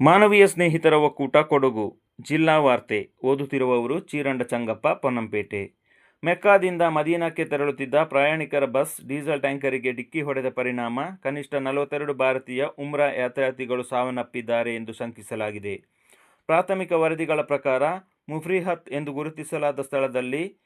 ಮಾನವೀಯ ಸ್ನೇಹಿತರ ಒಕ್ಕೂಟ, ಕೊಡಗು. ಜಿಲ್ಲಾ ವಾರ್ತೆ. ಓದುತ್ತಿರುವವರು ಚೀರಂಡ ಚಂಗಪ್ಪ, ಪೊನ್ನಂಪೇಟೆ. ಮೆಕ್ಕಾದಿಂದ ಮದೀನಕ್ಕೆ ತೆರಳುತ್ತಿದ್ದ ಪ್ರಯಾಣಿಕರ ಬಸ್, ಡೀಸೆಲ್ ಟ್ಯಾಂಕರಿಗೆ ಡಿಕ್ಕಿ ಹೊಡೆದ ಪರಿಣಾಮ, ಕನಿಷ್ಠ ನಲವತ್ತೆರಡು ಭಾರತೀಯ ಉಮ್ರಾ ಯಾತ್ರಾರ್ಥಿಗಳು ಸಾವನ್ನಪ್ಪಿದ್ದಾರೆ ಎಂದು ಶಂಕಿಸಲಾಗಿದೆ. ಪ್ರಾಥಮಿಕ ವರದಿಗಳ ಪ್ರಕಾರ, ಮುಫ್ರಿಹತ್ ಎಂದು ಗುರುತಿಸಲಾದ ಸ್ಥಳದಲ್ಲಿ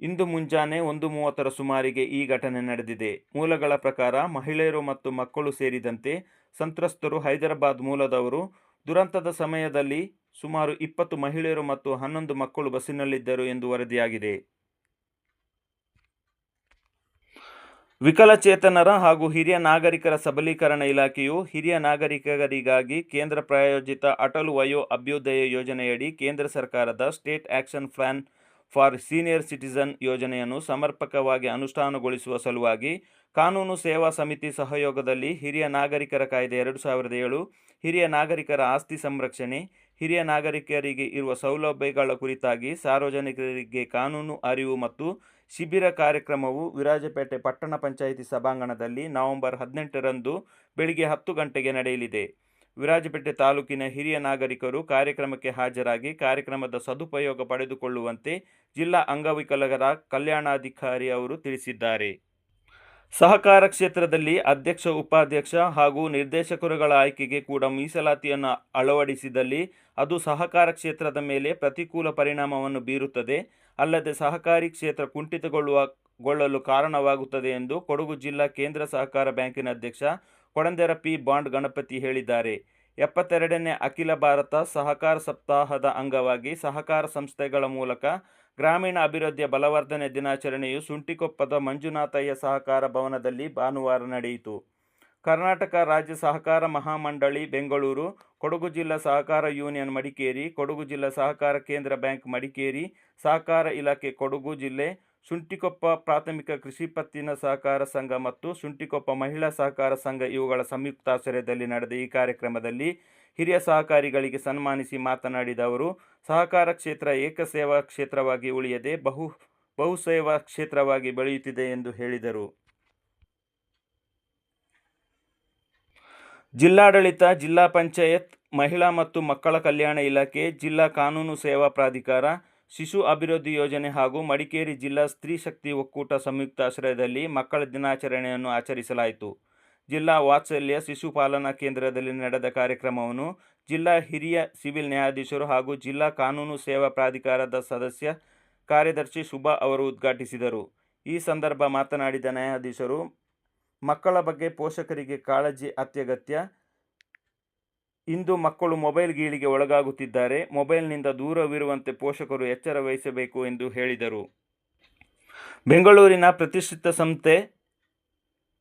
ಇಂದು ಮುಂಜಾನೆ ಒಂದು ಮೂವತ್ತರ ಸುಮಾರಿಗೆ ಈ ಘಟನೆ ನಡೆದಿದೆ. ಮೂಲಗಳ ಪ್ರಕಾರ, ಮಹಿಳೆಯರು ಮತ್ತು ಮಕ್ಕಳು ಸೇರಿದಂತೆ ಸಂತ್ರಸ್ತರು ಹೈದರಾಬಾದ್ ಮೂಲದವರು ದುರಂತದ ಸಮಯದಲ್ಲಿ ಸುಮಾರು ಇಪ್ಪತ್ತು ಮಹಿಳೆಯರು ಮತ್ತು ಹನ್ನೊಂದು ಮಕ್ಕಳು ಬಸ್ಸಿನಲ್ಲಿದ್ದರು ಎಂದು ವರದಿಯಾಗಿದೆ. ವಿಕಲಚೇತನರ ಹಾಗೂ ಹಿರಿಯ ನಾಗರಿಕರ ಸಬಲೀಕರಣ ಇಲಾಖೆಯು ಹಿರಿಯ ನಾಗರಿಕರಿಗಾಗಿ ಕೇಂದ್ರ ಪ್ರಾಯೋಜಿತ ಅಟಲ್ ವಯೋ ಅಭ್ಯುದಯ ಯೋಜನೆಯಡಿ ಕೇಂದ್ರ ಸರ್ಕಾರದ state action plan for senior citizen ಯೋಜನೆಯನ್ನು ಸಮರ್ಪಕವಾಗಿ ಅನುಷ್ಠಾನಗೊಳಿಸುವ ಸಲುವಾಗಿ ಕಾನೂನು ಸೇವಾ ಸಮಿತಿ ಸಹಯೋಗದಲ್ಲಿ ಹಿರಿಯ ನಾಗರಿಕರ ಕಾಯ್ದೆ ಎರಡು ಸಾವಿರದ ಏಳು, ಹಿರಿಯ ನಾಗರಿಕರ ಆಸ್ತಿ ಸಂರಕ್ಷಣೆ, ಹಿರಿಯ ನಾಗರಿಕರಿಗೆ ಇರುವ ಸೌಲಭ್ಯಗಳ ಕುರಿತಾಗಿ ಸಾರ್ವಜನಿಕರಿಗೆ ಕಾನೂನು ಅರಿವು ಮತ್ತು ಶಿಬಿರ ಕಾರ್ಯಕ್ರಮವು ವಿರಾಜಪೇಟೆ ಪಟ್ಟಣ ಪಂಚಾಯಿತಿ ಸಭಾಂಗಣದಲ್ಲಿ ನವೆಂಬರ್ ಹದಿನೆಂಟರಂದು ಬೆಳಿಗ್ಗೆ ಹತ್ತು ಗಂಟೆಗೆ ನಡೆಯಲಿದೆ. ವಿರಾಜಪೇಟೆ ತಾಲೂಕಿನ ಹಿರಿಯ ನಾಗರಿಕರು ಕಾರ್ಯಕ್ರಮಕ್ಕೆ ಹಾಜರಾಗಿ ಕಾರ್ಯಕ್ರಮದ ಸದುಪಯೋಗ ಪಡೆದುಕೊಳ್ಳುವಂತೆ ಜಿಲ್ಲಾ ಅಂಗವಿಕಲರ ಕಲ್ಯಾಣಾಧಿಕಾರಿ ಅವರು ತಿಳಿಸಿದ್ದಾರೆ. ಸಹಕಾರ ಕ್ಷೇತ್ರದಲ್ಲಿ ಅಧ್ಯಕ್ಷ, ಉಪಾಧ್ಯಕ್ಷ ಹಾಗೂ ನಿರ್ದೇಶಕರುಗಳ ಆಯ್ಕೆಗೆ ಕೂಡ ಮೀಸಲಾತಿಯನ್ನು ಅಳವಡಿಸಿದಲ್ಲಿ ಅದು ಸಹಕಾರ ಕ್ಷೇತ್ರದ ಮೇಲೆ ಪ್ರತಿಕೂಲ ಪರಿಣಾಮವನ್ನು ಬೀರುತ್ತದೆ. ಅಲ್ಲದೆ ಸಹಕಾರಿ ಕ್ಷೇತ್ರ ಕುಂಠಿತಗೊಳ್ಳುವ ಗೊಳ್ಳಲು ಕಾರಣವಾಗುತ್ತದೆ ಎಂದು ಕೊಡಗು ಜಿಲ್ಲಾ ಕೇಂದ್ರ ಸಹಕಾರ ಬ್ಯಾಂಕಿನ ಅಧ್ಯಕ್ಷ ಕೊಡಂದೆರ ಪಿ. ಬಾಂಡ್ ಗಣಪತಿ ಹೇಳಿದ್ದಾರೆ. ಎಪ್ಪತ್ತೆರಡನೇ ಅಖಿಲ ಭಾರತ ಸಹಕಾರ ಸಪ್ತಾಹದ ಅಂಗವಾಗಿ ಸಹಕಾರ ಸಂಸ್ಥೆಗಳ ಮೂಲಕ ಗ್ರಾಮೀಣ ಅಭಿವೃದ್ಧಿಯ ಬಲವರ್ಧನೆ ದಿನಾಚರಣೆಯು ಸುಂಟಿಕೊಪ್ಪದ ಮಂಜುನಾಥಯ್ಯ ಸಹಕಾರ ಭವನದಲ್ಲಿ ಭಾನುವಾರ ನಡೆಯಿತು. ಕರ್ನಾಟಕ ರಾಜ್ಯ ಸಹಕಾರ ಮಹಾಮಂಡಳಿ, ಬೆಂಗಳೂರು, ಕೊಡಗು ಜಿಲ್ಲಾ ಸಹಕಾರ ಯೂನಿಯನ್ ಮಡಿಕೇರಿ, ಕೊಡಗು ಜಿಲ್ಲಾ ಸಹಕಾರ ಕೇಂದ್ರ ಬ್ಯಾಂಕ್ ಮಡಿಕೇರಿ, ಸಹಕಾರ ಇಲಾಖೆ ಕೊಡಗು ಜಿಲ್ಲೆ ಸುಂಟಿಕೊಪ್ಪ ಪ್ರಾಥಮಿಕ ಕೃಷಿ ಪತ್ತಿನ ಸಹಕಾರ ಸಂಘ ಮತ್ತು ಸುಂಟಿಕೊಪ್ಪ ಮಹಿಳಾ ಸಹಕಾರ ಸಂಘ ಇವುಗಳ ಸಂಯುಕ್ತಾಶ್ರಯದಲ್ಲಿ ನಡೆದ ಈ ಕಾರ್ಯಕ್ರಮದಲ್ಲಿ ಹಿರಿಯ ಸಹಕಾರಿಗಳಿಗೆ ಸನ್ಮಾನಿಸಿ ಮಾತನಾಡಿದ ಅವರು, ಸಹಕಾರ ಕ್ಷೇತ್ರ ಏಕಸೇವಾ ಕ್ಷೇತ್ರವಾಗಿ ಉಳಿಯದೆ ಬಹು, ಬಹುಸೇವಾ ಕ್ಷೇತ್ರವಾಗಿ ಬೆಳೆಯುತ್ತಿದೆ ಎಂದು ಹೇಳಿದರು. ಜಿಲ್ಲಾಡಳಿತ, ಜಿಲ್ಲಾ ಪಂಚಾಯತ್, ಮಹಿಳಾ ಮತ್ತು ಮಕ್ಕಳ ಕಲ್ಯಾಣ ಇಲಾಖೆ, ಜಿಲ್ಲಾ ಕಾನೂನು ಸೇವಾ ಪ್ರಾಧಿಕಾರ, ಶಿಶು ಅಭಿವೃದ್ಧಿ ಯೋಜನೆ ಹಾಗೂ ಮಡಿಕೇರಿ ಜಿಲ್ಲಾ ಸ್ತ್ರೀ ಶಕ್ತಿ ಒಕ್ಕೂಟ ಸಂಯುಕ್ತಾಶ್ರಯದಲ್ಲಿ ಮಕ್ಕಳ ದಿನಾಚರಣೆಯನ್ನು ಆಚರಿಸಲಾಯಿತು. ಜಿಲ್ಲಾ ವಾತ್ಸಲ್ಯ ಶಿಶುಪಾಲನಾ ಕೇಂದ್ರದಲ್ಲಿ ನಡೆದ ಕಾರ್ಯಕ್ರಮವನ್ನು ಜಿಲ್ಲಾ ಹಿರಿಯ ಸಿವಿಲ್ ನ್ಯಾಯಾಧೀಶರು ಹಾಗೂ ಜಿಲ್ಲಾ ಕಾನೂನು ಸೇವಾ ಪ್ರಾಧಿಕಾರದ ಸದಸ್ಯ ಕಾರ್ಯದರ್ಶಿ ಶುಭಾ ಅವರು ಉದ್ಘಾಟಿಸಿದರು. ಈ ಸಂದರ್ಭ ಮಾತನಾಡಿದ ನ್ಯಾಯಾಧೀಶರು, ಮಕ್ಕಳ ಬಗ್ಗೆ ಪೋಷಕರಿಗೆ ಕಾಳಜಿ ಅತ್ಯಗತ್ಯ. ಇಂದು ಮಕ್ಕಳು ಮೊಬೈಲ್ ಗೀಳಿಗೆ ಒಳಗಾಗುತ್ತಿದ್ದಾರೆ. ಮೊಬೈಲ್ನಿಂದ ದೂರವಿರುವಂತೆ ಪೋಷಕರು ಎಚ್ಚರ ವಹಿಸಬೇಕು ಎಂದು ಹೇಳಿದರು. ಬೆಂಗಳೂರಿನ ಪ್ರತಿಷ್ಠಿತ ಸಂಸ್ಥೆ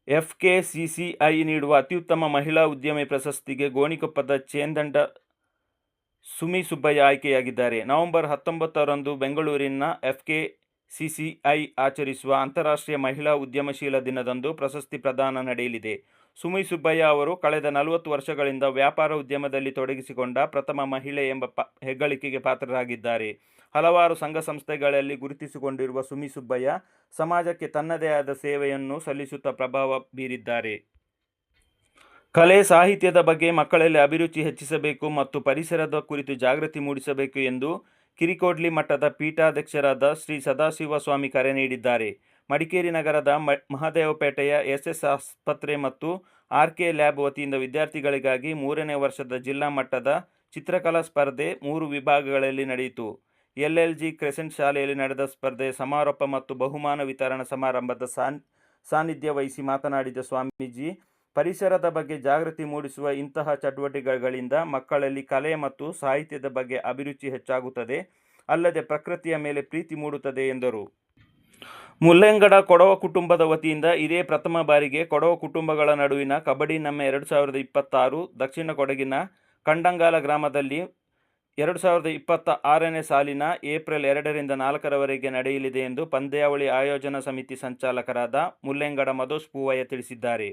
F K C C I ನೀಡುವ ಅತ್ಯುತ್ತಮ ಮಹಿಳಾ ಉದ್ಯಮಿ ಪ್ರಶಸ್ತಿಗೆ ಗೋಣಿಕೊಪ್ಪದ ಚೇಂದಂಡ ಸುಮಿ ಸುಬ್ಬಯ್ಯ ಆಯ್ಕೆಯಾಗಿದ್ದಾರೆ. ನವೆಂಬರ್ ಹತ್ತೊಂಬತ್ತರಂದು ಬೆಂಗಳೂರಿನ F K C C I ಆಚರಿಸುವ ಅಂತಾರಾಷ್ಟ್ರೀಯ ಮಹಿಳಾ ಉದ್ಯಮಶೀಲ ದಿನದಂದು ಪ್ರಶಸ್ತಿ ಪ್ರದಾನ ನಡೆಯಲಿದೆ. ಸುಮಿ ಸುಬ್ಬಯ್ಯ ಅವರು ಕಳೆದ ನಲವತ್ತು ವರ್ಷಗಳಿಂದ ವ್ಯಾಪಾರ ಉದ್ಯಮದಲ್ಲಿ ತೊಡಗಿಸಿಕೊಂಡ ಪ್ರಥಮ ಮಹಿಳೆ ಎಂಬ ಪ, ಹೆಗ್ಗಳಿಕೆಗೆ ಪಾತ್ರರಾಗಿದ್ದಾರೆ. ಹಲವಾರು ಸಂಘ ಸಂಸ್ಥೆಗಳಲ್ಲಿ ಗುರುತಿಸಿಕೊಂಡಿರುವ ಸುಮಿ ಸುಬ್ಬಯ್ಯ ಸಮಾಜಕ್ಕೆ ತನ್ನದೇ ಆದ ಸೇವೆಯನ್ನು ಸಲ್ಲಿಸುತ್ತಾ ಪ್ರಭಾವ ಬೀರಿದ್ದಾರೆ. ಕಲೆ, ಸಾಹಿತ್ಯದ ಬಗ್ಗೆ ಮಕ್ಕಳಲ್ಲಿ ಅಭಿರುಚಿ ಹೆಚ್ಚಿಸಬೇಕು ಮತ್ತು ಪರಿಸರದ ಕುರಿತು ಜಾಗೃತಿ ಮೂಡಿಸಬೇಕು ಎಂದು ಕಿರಿಕೋಡ್ಲಿ ಮಠದ ಪೀಠಾಧ್ಯಕ್ಷರಾದ ಶ್ರೀ ಸದಾಶಿವ ಸ್ವಾಮಿ ಕರೆ ನೀಡಿದ್ದಾರೆ. ಮಡಿಕೇರಿ ನಗರದ ಮ, ಮಹದೇವಪೇಟೆಯ ಎಸ್ ಎಸ್ ಆಸ್ಪತ್ರೆ ಮತ್ತು ಆರ್ ಕೆ ಲ್ಯಾಬ್ ವತಿಯಿಂದ ವಿದ್ಯಾರ್ಥಿಗಳಿಗಾಗಿ ಮೂರನೇ ವರ್ಷದ ಜಿಲ್ಲಾ ಮಟ್ಟದ ಚಿತ್ರಕಲಾ ಸ್ಪರ್ಧೆ ಮೂರು ವಿಭಾಗಗಳಲ್ಲಿ ನಡೆಯಿತು. ಎಲ್ ಎಲ್ ಜಿ ಕ್ರೆಸೆಂಟ್ ಶಾಲೆಯಲ್ಲಿ ನಡೆದ ಸ್ಪರ್ಧೆ, ಸಮಾರೋಪ ಮತ್ತು ಬಹುಮಾನ ವಿತರಣಾ ಸಮಾರಂಭದ ಸಾನ್, ಸಾನ್ನಿಧ್ಯ ವಹಿಸಿ ಮಾತನಾಡಿದ ಸ್ವಾಮೀಜಿ, ಪರಿಸರದ ಬಗ್ಗೆ ಜಾಗೃತಿ ಮೂಡಿಸುವ ಇಂತಹ ಚಟುವಟಿಕೆಗಳಿಂದ ಮಕ್ಕಳಲ್ಲಿ ಕಲೆ ಮತ್ತು ಸಾಹಿತ್ಯದ ಬಗ್ಗೆ ಅಭಿರುಚಿ ಹೆಚ್ಚಾಗುತ್ತದೆ, ಅಲ್ಲದೆ ಪ್ರಕೃತಿಯ ಮೇಲೆ ಪ್ರೀತಿ ಮೂಡುತ್ತದೆ ಎಂದರು. ಮುಲ್ಲೆಂಗಡ ಕೊಡವ ಕುಟುಂಬದ ವತಿಯಿಂದ ಇದೇ ಪ್ರಥಮ ಬಾರಿಗೆ ಕೊಡವ ಕುಟುಂಬಗಳ ನಡುವಿನ ಕಬಡ್ಡಿ ನಮ್ಮ ಎರಡು ಸಾವಿರದ ಇಪ್ಪತ್ತಾರು ದಕ್ಷಿಣ ಕೊಡಗಿನ ಕಂಡಂಗಾಲ ಗ್ರಾಮದಲ್ಲಿ ಎರಡು ಸಾವಿರದ ಇಪ್ಪತ್ತ ಆರನೇ ಸಾಲಿನ ಏಪ್ರಿಲ್ ಎರಡರಿಂದ ನಾಲ್ಕರವರೆಗೆ ನಡೆಯಲಿದೆ ಎಂದು ಪಂದ್ಯಾವಳಿ ಆಯೋಜನಾ ಸಮಿತಿ ಸಂಚಾಲಕರಾದ ಮುಲ್ಲೆಂಗಡ ಮಧೋಸ್ ಪೂವಯ್ಯ ತಿಳಿಸಿದ್ದಾರೆ.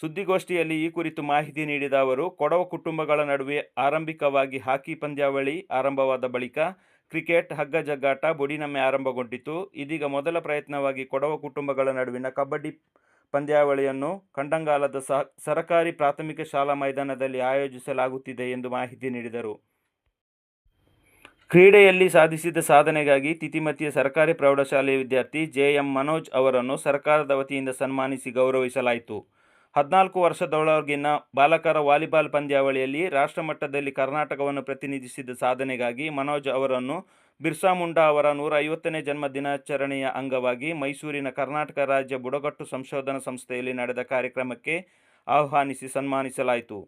ಸುದ್ದಿಗೋಷ್ಠಿಯಲ್ಲಿ ಈ ಕುರಿತು ಮಾಹಿತಿ ನೀಡಿದ ಅವರು, ಕೊಡವ ಕುಟುಂಬಗಳ ನಡುವೆ ಆರಂಭಿಕವಾಗಿ ಹಾಕಿ ಪಂದ್ಯಾವಳಿ ಆರಂಭವಾದ ಬಳಿಕ ಕ್ರಿಕೆಟ್ ಹಗ್ಗ ಜಗ್ಗಾಟ ಬುಡಿನಮ್ಮೆ ಆರಂಭಗೊಂಡಿತು ಇದೀಗ ಮೊದಲ ಪ್ರಯತ್ನವಾಗಿ ಕೊಡವ ಕುಟುಂಬಗಳ ನಡುವಿನ ಕಬಡ್ಡಿ ಪಂದ್ಯಾವಳಿಯನ್ನು ಕಂಡಂಗಾಲದ ಸರಕಾರಿ ಪ್ರಾಥಮಿಕ ಶಾಲಾ ಮೈದಾನದಲ್ಲಿ ಆಯೋಜಿಸಲಾಗುತ್ತಿದೆ ಎಂದು ಮಾಹಿತಿ ನೀಡಿದರು. ಕ್ರೀಡೆಯಲ್ಲಿ ಸಾಧಿಸಿದ ಸಾಧನೆಗಾಗಿ ತಿತಿಮತಿಯ ಸರ್ಕಾರಿ ಪ್ರೌಢಶಾಲೆಯ ವಿದ್ಯಾರ್ಥಿ ಜೆ ಎಂ ಮನೋಜ್ ಅವರನ್ನು ಸರ್ಕಾರದ ವತಿಯಿಂದ ಸನ್ಮಾನಿಸಿ ಗೌರವಿಸಲಾಯಿತು. ಹದಿನಾಲ್ಕು ವರ್ಷದೊಳಗಿನ ಬಾಲಕರ ವಾಲಿಬಾಲ್ ಪಂದ್ಯಾವಳಿಯಲ್ಲಿ ರಾಷ್ಟ್ರಮಟ್ಟದಲ್ಲಿ ಕರ್ನಾಟಕವನ್ನು ಪ್ರತಿನಿಧಿಸಿದ ಸಾಧನೆಗಾಗಿ ಮನೋಜ್ ಅವರನ್ನು ಬಿರ್ಸಾ ಮುಂಡಾ ಅವರ ನೂರ ಐವತ್ತನೇ ಜನ್ಮ ದಿನಾಚರಣೆಯ ಅಂಗವಾಗಿ ಮೈಸೂರಿನ ಕರ್ನಾಟಕ ರಾಜ್ಯ ಬುಡಕಟ್ಟು ಸಂಶೋಧನಾ ಸಂಸ್ಥೆಯಲ್ಲಿ ನಡೆದ ಕಾರ್ಯಕ್ರಮಕ್ಕೆ ಆಹ್ವಾನಿಸಿ ಸನ್ಮಾನಿಸಲಾಯಿತು.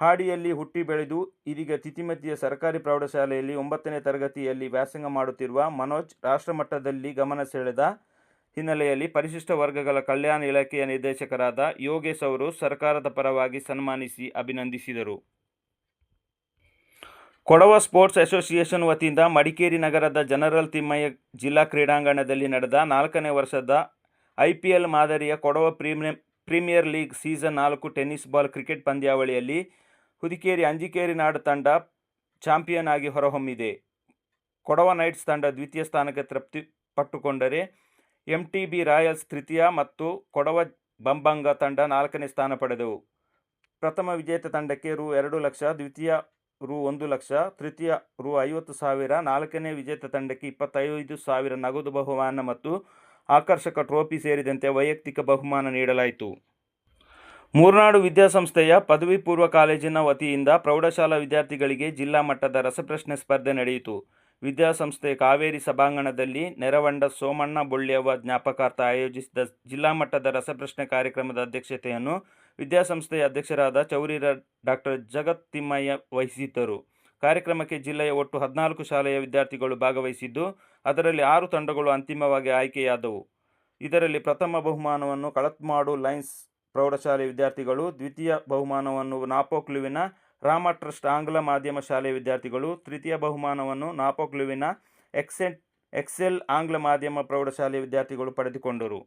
ಹಾಡಿಯಲ್ಲಿ ಹುಟ್ಟಿ ಬೆಳೆದು, ಇದೀಗ ತಿತಿಮತಿಯ ಸರ್ಕಾರಿ ಪ್ರೌಢಶಾಲೆಯಲ್ಲಿ ಒಂಬತ್ತನೇ ತರಗತಿಯಲ್ಲಿ ವ್ಯಾಸಂಗ ಮಾಡುತ್ತಿರುವ ಮನೋಜ್ ರಾಷ್ಟ್ರಮಟ್ಟದಲ್ಲಿ ಗಮನ ಸೆಳೆದ ಹಿನ್ನೆಲೆಯಲ್ಲಿ ಪರಿಶಿಷ್ಟ ವರ್ಗಗಳ ಕಲ್ಯಾಣ ಇಲಾಖೆಯ ನಿರ್ದೇಶಕರಾದ ಯೋಗೇಶ್ ಅವರು ಸರ್ಕಾರದ ಪರವಾಗಿ ಸನ್ಮಾನಿಸಿ ಅಭಿನಂದಿಸಿದರು. ಕೊಡವ ಸ್ಪೋರ್ಟ್ಸ್ ಅಸೋಸಿಯೇಷನ್ ವತಿಯಿಂದ ಮಡಿಕೇರಿ ನಗರದ ಜನರಲ್ ತಿಮ್ಮಯ್ಯ ಜಿಲ್ಲಾ ಕ್ರೀಡಾಂಗಣದಲ್ಲಿ ನಡೆದ ನಾಲ್ಕನೇ ವರ್ಷದ ಐಪಿಎಲ್ ಮಾದರಿಯ Kodava premier premier league season ನಾಲ್ಕು ಟೆನ್ನಿಸ್ ಬಾಲ್ ಕ್ರಿಕೆಟ್ ಪಂದ್ಯಾವಳಿಯಲ್ಲಿ ಹುದಿಕೇರಿ, ಅಂಜಿಕೇರಿ ನಾಡು ತಂಡ ಚಾಂಪಿಯನ್ ಆಗಿ ಹೊರಹೊಮ್ಮಿದೆ. ಕೊಡವ ನೈಟ್ಸ್ ತಂಡ ದ್ವಿತೀಯ ಸ್ಥಾನಕ್ಕೆ ತೃಪ್ತಿ ಪಟ್ಟುಕೊಂಡರೆ ಎಂ ಟಿ ಬಿ ರಾಯಲ್ಸ್ ತೃತೀಯ ಮತ್ತು ಕೊಡವ ಬಂಬಂಗ ತಂಡ ನಾಲ್ಕನೇ ಸ್ಥಾನ ಪಡೆದವು. ಪ್ರಥಮ ವಿಜೇತ ತಂಡಕ್ಕೆ ರು ಎರಡು ಲಕ್ಷ, ದ್ವಿತೀಯ ರು ಒಂದು ಲಕ್ಷ, ತೃತೀಯ ರು ಐವತ್ತು ಸಾವಿರ, ನಾಲ್ಕನೇ ವಿಜೇತ ತಂಡಕ್ಕೆ ಇಪ್ಪತ್ತೈದು ಸಾವಿರ ನಗದು ಬಹುಮಾನ ಮತ್ತು ಆಕರ್ಷಕ ಟ್ರೋಫಿ ಸೇರಿದಂತೆ ವೈಯಕ್ತಿಕ ಬಹುಮಾನ ನೀಡಲಾಯಿತು. ಮೂರ್ನಾಡು ವಿದ್ಯಾಸಂಸ್ಥೆಯ ಪದವಿ ಪೂರ್ವ ಕಾಲೇಜಿನ ವತಿಯಿಂದ ಪ್ರೌಢಶಾಲಾ ವಿದ್ಯಾರ್ಥಿಗಳಿಗೆ ಜಿಲ್ಲಾ ಮಟ್ಟದ ರಸಪ್ರಶ್ನೆ ಸ್ಪರ್ಧೆ ನಡೆಯಿತು. ವಿದ್ಯಾಸಂಸ್ಥೆ ಕಾವೇರಿ ಸಭಾಂಗಣದಲ್ಲಿ ನೆರವಂಡ ಸೋಮಣ್ಣ ಬೊಳ್ಳಿಯವ ಜ್ಞಾಪಕಾರ್ಥ ಆಯೋಜಿಸಿದ ಜಿಲ್ಲಾ ಮಟ್ಟದ ರಸಪ್ರಶ್ನೆ ಕಾರ್ಯಕ್ರಮದ ಅಧ್ಯಕ್ಷತೆಯನ್ನು ವಿದ್ಯಾಸಂಸ್ಥೆಯ ಅಧ್ಯಕ್ಷರಾದ ಚೌರಿರ ಡಾಕ್ಟರ್ ಜಗತ್ ತಿಮ್ಮಯ್ಯ ವಹಿಸಿದ್ದರು. ಕಾರ್ಯಕ್ರಮಕ್ಕೆ ಜಿಲ್ಲೆಯ ಒಟ್ಟು ಹದಿನಾಲ್ಕು ಶಾಲೆಯ ವಿದ್ಯಾರ್ಥಿಗಳು ಭಾಗವಹಿಸಿದ್ದು, ಅದರಲ್ಲಿ ಆರು ತಂಡಗಳು ಅಂತಿಮವಾಗಿ ಆಯ್ಕೆಯಾದವು. ಇದರಲ್ಲಿ ಪ್ರಥಮ ಬಹುಮಾನವನ್ನು ಕಳತ್ಮಾಡು ಲೈನ್ಸ್ ಪ್ರೌಢಶಾಲೆ ವಿದ್ಯಾರ್ಥಿಗಳು ದ್ವಿತೀಯ ಬಹುಮಾನವನ್ನು ನಾಪೋಕ್ಲುವಿನ ರಾಮ ಟ್ರಸ್ಟ್ ಆಂಗ್ಲ ಮಾಧ್ಯಮ ಶಾಲೆಯ ವಿದ್ಯಾರ್ಥಿಗಳು ತೃತೀಯ ಬಹುಮಾನವನ್ನು ನಾಪೋಕ್ಲುವಿನ ಎಕ್ಸೆಂಟ್ ಎಕ್ಸೆಲ್ ಆಂಗ್ಲ ಮಾಧ್ಯಮ ಪ್ರೌಢಶಾಲೆಯ ವಿದ್ಯಾರ್ಥಿಗಳು ಪಡೆದುಕೊಂಡರು.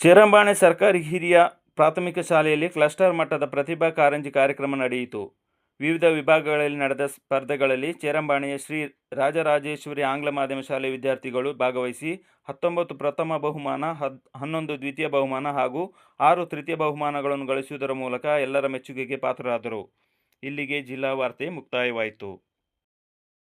ಚೇರಂಬಾಣೆ ಸರ್ಕಾರಿ ಹಿರಿಯ ಪ್ರಾಥಮಿಕ ಶಾಲೆಯಲ್ಲಿ ಕ್ಲಸ್ಟರ್ ಮಟ್ಟದ ಪ್ರತಿಭಾ ಕಾರಂಜಿ ಕಾರ್ಯಕ್ರಮ ನಡೆಯಿತು. ವಿವಿಧ ವಿಭಾಗಗಳಲ್ಲಿ ನಡೆದ ಸ್ಪರ್ಧೆಗಳಲ್ಲಿ ಚೇರಂಬಾಣಿಯ ಶ್ರೀ ರಾಜರಾಜೇಶ್ವರಿ ಆಂಗ್ಲ ಮಾಧ್ಯಮ ಶಾಲೆ ವಿದ್ಯಾರ್ಥಿಗಳು ಭಾಗವಹಿಸಿ ಹತ್ತೊಂಬತ್ತು ಪ್ರಥಮ ಬಹುಮಾನ, ಹದ್, ಹನ್ನೊಂದು ದ್ವಿತೀಯ ಬಹುಮಾನ ಹಾಗೂ ಆರು ತೃತೀಯ ಬಹುಮಾನಗಳನ್ನು ಗಳಿಸುವುದರ ಮೂಲಕ ಎಲ್ಲರ ಮೆಚ್ಚುಗೆಗೆ ಪಾತ್ರರಾದರು. ಇಲ್ಲಿಗೆ ಜಿಲ್ಲಾ ವಾರ್ತೆ ಮುಕ್ತಾಯವಾಯಿತು.